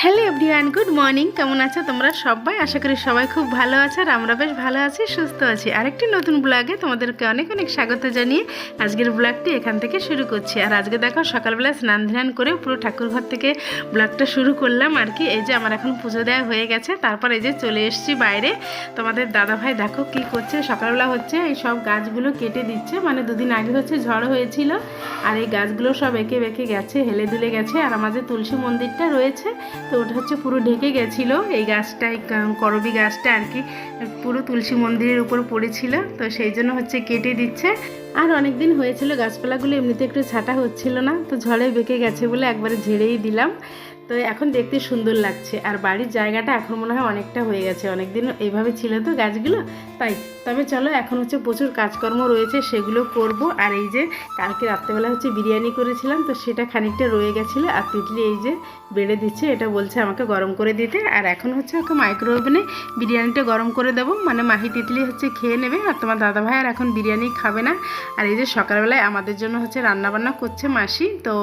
Hello everyone good morning কেমন আছো তোমরা সবাই? আশা করি সবাই খুব ভালো আছো আর আমরা বেশ ভালো আছি, সুস্থ আছি। আরেকটি নতুন ব্লগে তোমাদেরকে অনেক অনেক স্বাগত জানিয়ে আজকের ব্লগটি এখান থেকে শুরু করছি। আর আজকে দেখো সকালবেলা স্নান ধ্যান করে পুরো ঠাকুর ঘর থেকে ব্লগটা শুরু করলাম আর কি। এই যে আমার এখন পুজো দেওয়া হয়ে গেছে, তারপর এই যে চলে এসেছি বাইরে। তোমাদের দাদাভাই দেখো কি করছে, সকালবেলা হচ্ছে এই সব গাছগুলো কেটে দিচ্ছে মানে দুদিন আগে হচ্ছে ঝড় হয়েছিল আর এই গাছগুলো সব একে বেঁকে গেছে, হেলে দুলে গেছে। আর আমাদের তুলসী মন্দিরটা রয়েছে তো ওটা হচ্ছে পুরো ঢেকে গেছিল। এই গাছটা করবি গাছটা আর কি, পুরো তুলসী মন্দিরের উপর পড়েছিল। তো সেই জন্য হচ্ছে কেটে দিচ্ছে। আর অনেক দিন হয়েছিল, গাছপালাগুলো এমনিতে একটু ছাটা হচ্ছিল না, তো ঝড়ে বেঁকে গেছে বলে একবারে ঝেড়েই দিলাম। তো এখন দেখতে সুন্দর লাগছে। আর বাড়ির জায়গাটা এখন মনে হয় অনেকটা হয়ে গেছে। অনেক দিন এইভাবে ছিল তো গাছগুলো, তাই তবে চলো, এখন হচ্ছে প্রচুর কাজকর্ম রয়েছে, সেগুলো করব। আর এই যে, কালকে রাত্রেবেলা হচ্ছে বিরিয়ানি করেছিলাম, তো সেটা খানিকটা রয়ে গেছিল, আর তিতলি এই যে বেড়ে দিচ্ছে, এটা বলছে আমাকে গরম করে দিতে। আর এখন হচ্ছে ওকে মাইক্রো ওভেনে বিরিয়ানিটা গরম করে দেবো মানে মাহি তিতলি হচ্ছে খেয়ে নেবে, আর তোমার দাদা ভাই আর এখন বিরিয়ানি খাবে না। আর এই যে, সকালবেলায় আমাদের জন্য হচ্ছে রান্নাবান্না করছে মাসি, তো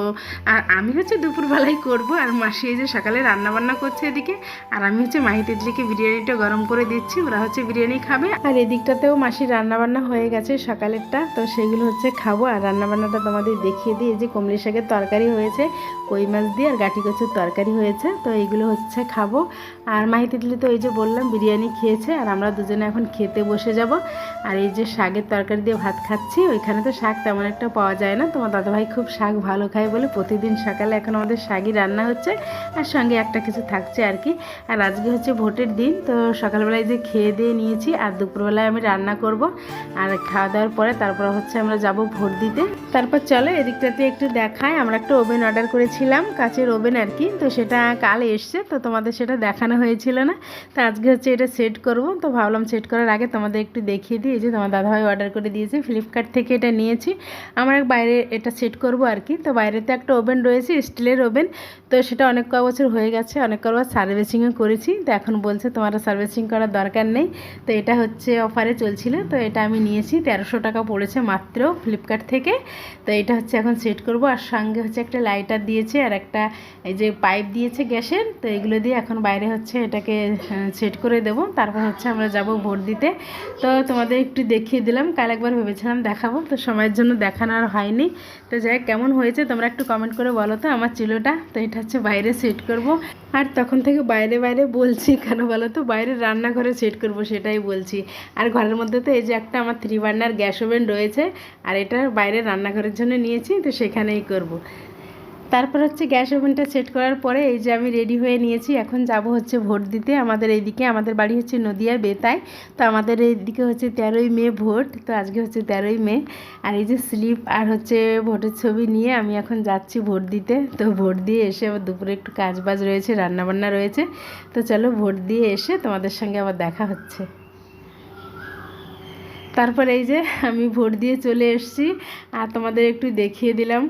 আর আমি হচ্ছে দুপুরবেলায় করব, আর মাসি এই যে সকালে রান্নাবান্না করছে এদিকে। আর আমি হচ্ছে মাহি তিতলিকে বিরিয়ানিটা গরম করে দিচ্ছি, ওরা হচ্ছে বিরিয়ানি খাবে। আর এদিকটাতেও মাসির রান্নাবান্না হয়ে গেছে সকালেরটা, তো সেগুলো হচ্ছে খাব। আর রান্নাবান্নাটা তোমাদের দেখিয়ে দিই, এই যে কমলি শাকের তরকারি হয়েছে, কই মাছ দিয়ে আর গাটি কচুর তরকারি হয়েছে, তো এইগুলো হচ্ছে খাব। আর মাহি তিতলি তো এই যে বললাম, বিরিয়ানি খেয়েছে, আর আমরা দুজনে এখন খেতে বসে যাব। আর এই যে শাকের তরকারি দিয়ে ভাত খাচ্ছি, ওইখানে তো শাক তেমন একটা পাওয়া যায় না, তোমার দাদাভাই খুব শাক ভালো খায় বলে প্রতিদিন সকালে এখন আমাদের শাকই রান্না হচ্ছে, আর সঙ্গে একটা কিছু থাকছে আর কি। আর আজকে হচ্ছে ভোটের দিন, তো সকালবেলায় যে খেয়ে দিয়ে নিয়েছি, আর দুপুরবেলায় আমি রান্না করব আর খাওয়া দাওয়ার পরে তারপর হচ্ছে আমরা যাব ভোট দিতে। তারপর চলো এদিকটাতে একটু দেখায় আমরা একটা ওভেন অর্ডার করেছিলাম, কাচের ওভেন আর কি। তো সেটা কাল এসছে, তো তোমাদের সেটা দেখানো হয়েছিল না। তো আজকে হচ্ছে এটা সেট করব। তো ভাবলাম সেট করার আগে তোমাদের একটু দেখিয়ে দিই। এই যে তোমার দাদাভাই অর্ডার করে দিয়েছে ফ্লিপকার্ট থেকে এটা নিয়েছি। আমার বাইরে এটা সেট করব আর কি। তো বাইরেতে একটা ওভেন রয়েছে, স্টিলের ওভেন। তো সেটা অনেক কয় বছর হয়ে গেছে, অনেক কবার সার্ভিসিংও করেছি। তো এখন বলছে তোমার সার্ভিসিং করার দরকার নেই। তো এটা হচ্ছে অফারে চলছিল, তো এটা আমি নিয়েছি। তেরোশো টাকা পড়েছে মাত্র ফ্লিপকার্ট থেকে। তো এটা হচ্ছে এখন সেট করব। আর সঙ্গে হচ্ছে একটা লাইটার দিয়েছে আর একটা এই যে পাইপ দিয়েছে গ্যাসের। তো এগুলো দিয়ে এখন বাইরে হচ্ছে এটাকে সেট করে দেব। তারপর হচ্ছে আমরা যাব ভোট দিতে। তো তোমাদের একটু দেখিয়ে দিলাম, কাল একবার ভেবেছিলাম দেখাবো। তো সময়ের জন্য দেখানো আর হয়নি। তো যাই কেমন হয়েছে তোমরা একটু কমেন্ট করে বলো তো আমার চিলোটা। তো এটা হচ্ছে বাইরে সেট করব। আর তখন থেকে বাইরে বাইরে বলছি, কেন বলো তো বাইরে রান্নাঘরে সেট করব সেটাই বলছি আর ঘরের মধ্যে তো এই যে একটা আমার থ্রি বার্নার গ্যাস ওভেন রয়েছে, আর এটা বাইরে রান্নাঘরের জন্য নিয়েছি, তো সেখানেই করব। তারপর হচ্ছে গ্যাস ওভেনটা সেট করার পরে এই যে আমি রেডি হয়ে নিয়েছি, এখন যাব হচ্ছে ভোট দিতে। আমাদের এইদিকে, আমাদের বাড়ি হচ্ছে নদিয়া বেতায়। তো আমাদের এইদিকে হচ্ছে তেরোই মে ভোট, তো আজকে হচ্ছে তেরোই মে। আর এই যে স্লিপ আর হচ্ছে ভোটের ছবি নিয়ে আমি এখন যাচ্ছি ভোট দিতে। তো ভোট দিয়ে এসে আবার দুপুরে একটু কাজ বাজ রয়েছে, রান্নাবান্না রয়েছে। তো চলো ভোট দিয়ে এসে তোমাদের সঙ্গে আবার দেখা হচ্ছে। তারপর এই যে আমি ভোট দিয়ে চলে এসেছি। আর তোমাদের একটু দেখিয়ে দিলাম।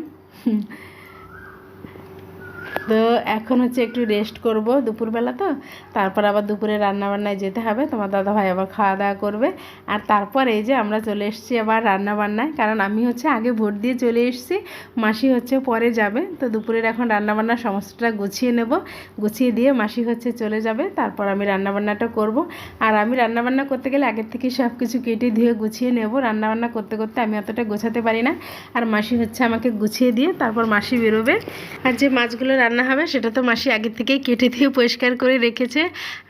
তো এখন হচ্ছে একটু রেস্ট করব দুপুরবেলা তো। তারপর আবার দুপুরে রান্নাবান্নায় যেতে হবে। তোমার দাদা ভাই আবার খাওয়া দাওয়া করবে। আর তারপর এই যে আমরা চলে এসেছি আবার রান্নাবান্নায়। কারণ আমি হচ্ছে আগে ভোট দিয়ে চলে এসেছি, মাসি হচ্ছে পরে যাবে। তো দুপুরের এখন রান্নাবান্না সমস্তটা গুছিয়ে নেব। গুছিয়ে দিয়ে মাসি হচ্ছে চলে যাবে। তারপর আমি রান্নাবান্নাটা করব। আর আমি রান্নাবান্না করতে গেলে আগের থেকে সব কিছু কেটে ধুয়ে গুছিয়ে নেব। রান্নাবান্না করতে করতে আমি অতটা গোছাতে পারি না। আর মাসি হচ্ছে আমাকে গুছিয়ে দিয়ে তারপর মাসি বেরোবে। আর যে মাছগুলো রান্না হবে, সেটা তো মাসি আগে থেকেই কেটে দিয়ে পরিষ্কার করে রেখেছে।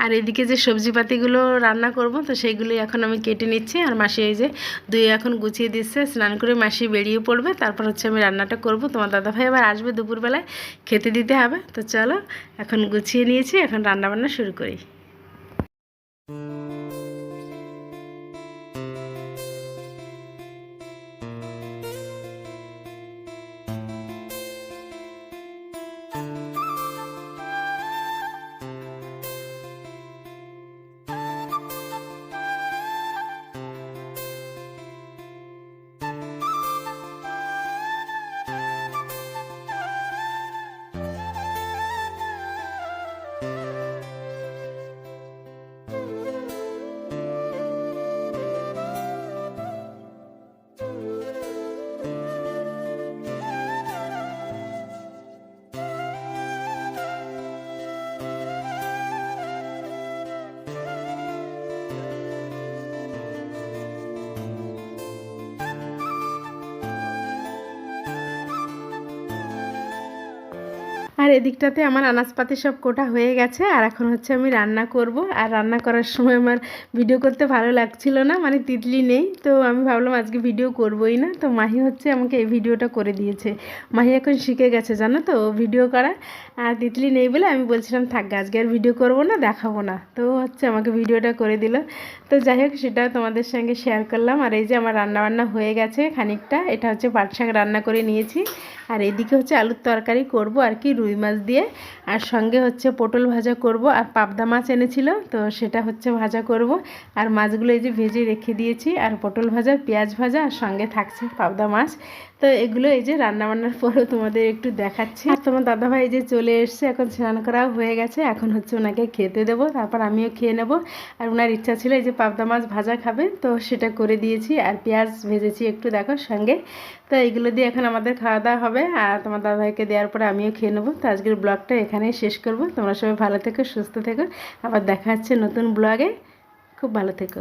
আর এদিকে যে সবজিপাতিগুলো রান্না করব, তো সেইগুলো এখন আমি কেটে নিচ্ছি। আর মাসি এই যে দুই এখন গুছিয়ে দিচ্ছে, স্নান করে মাসি বেরিয়ে পড়বে। তারপর হচ্ছে আমি রান্নাটা করব। তোমার দাদাভাই আবার আসবে দুপুরবেলায়, খেতে দিতে হবে। তো চলো, এখন গুছিয়ে নিয়েছি, এখন রান্নাবান্না শুরু করি। এদিকটাতে আমার আনাজপাতি সব কোটা হয়ে গেছে, আর এখন হচ্ছে আমি রান্না করব। আর রান্না করার সময় আমার ভিডিও করতে ভালো লাগছিল না মানে তিতলি নেই, তো আমি ভাবলাম আজকে ভিডিও করবই না। তো মাহি হচ্ছে আমাকে এই ভিডিওটা করে দিয়েছে। মাহি এখন শিখে গেছে, জানো তো ভিডিও করা আর তিতলি নেই বলে আমি বলছিলাম, থাক আজকে আর ভিডিও করব না, দেখাবো না। তো হচ্ছে আমাকে ভিডিওটা করে দিল। তো যাই হোক, সেটা তোমাদের সঙ্গে শেয়ার করলাম। আর এই যে আমার রান্না বান্না হয়ে গেছে খানিকটা, এটা হচ্ছে পাট শাক রান্না করে নিয়েছি। আর এদিকে হচ্ছে আলুর তরকারি করব, আর কি রুই মাছ দিয়ে, আর সঙ্গে হচ্ছে পটল ভাজা করব। আর পাবদা মাছ এনেছিল, তো সেটা হচ্ছে ভাজা করব। আর মাছগুলো এই যে ভেজে রেখে দিয়েছি, আর পটল ভাজা, পেঁয়াজ ভাজা, আর সঙ্গে থাকছে পাবদা মাছ। তো এগুলো এই যে রান্নাবান্নার পরেও তোমাদের একটু দেখাচ্ছি। আর তোমার দাদাভাই যে চলে এসছে, এখন স্নান করাও হয়ে গেছে, এখন হচ্ছে ওনাকে খেতে দেবো, তারপর আমিও খেয়ে নেব। আর ওনার ইচ্ছা ছিল এই যে পাবদা মাছ ভাজা খাবে, তো সেটা করে দিয়েছি, আর পেঁয়াজ ভেজেছি একটু, দেখো সঙ্গে। তো এইগুলো দিয়ে এখন আমাদের খাওয়া দাওয়া হবে, আর তোমার দাদাভাইকে দেওয়ার পরে আমিও খেয়ে নেব। তো আজকের ব্লগটা এখানেই শেষ করব। তোমরা সবাই ভালো থেকো, সুস্থ থেকো। আবার দেখা হচ্ছে নতুন ব্লগে। খুব ভালো থেকো।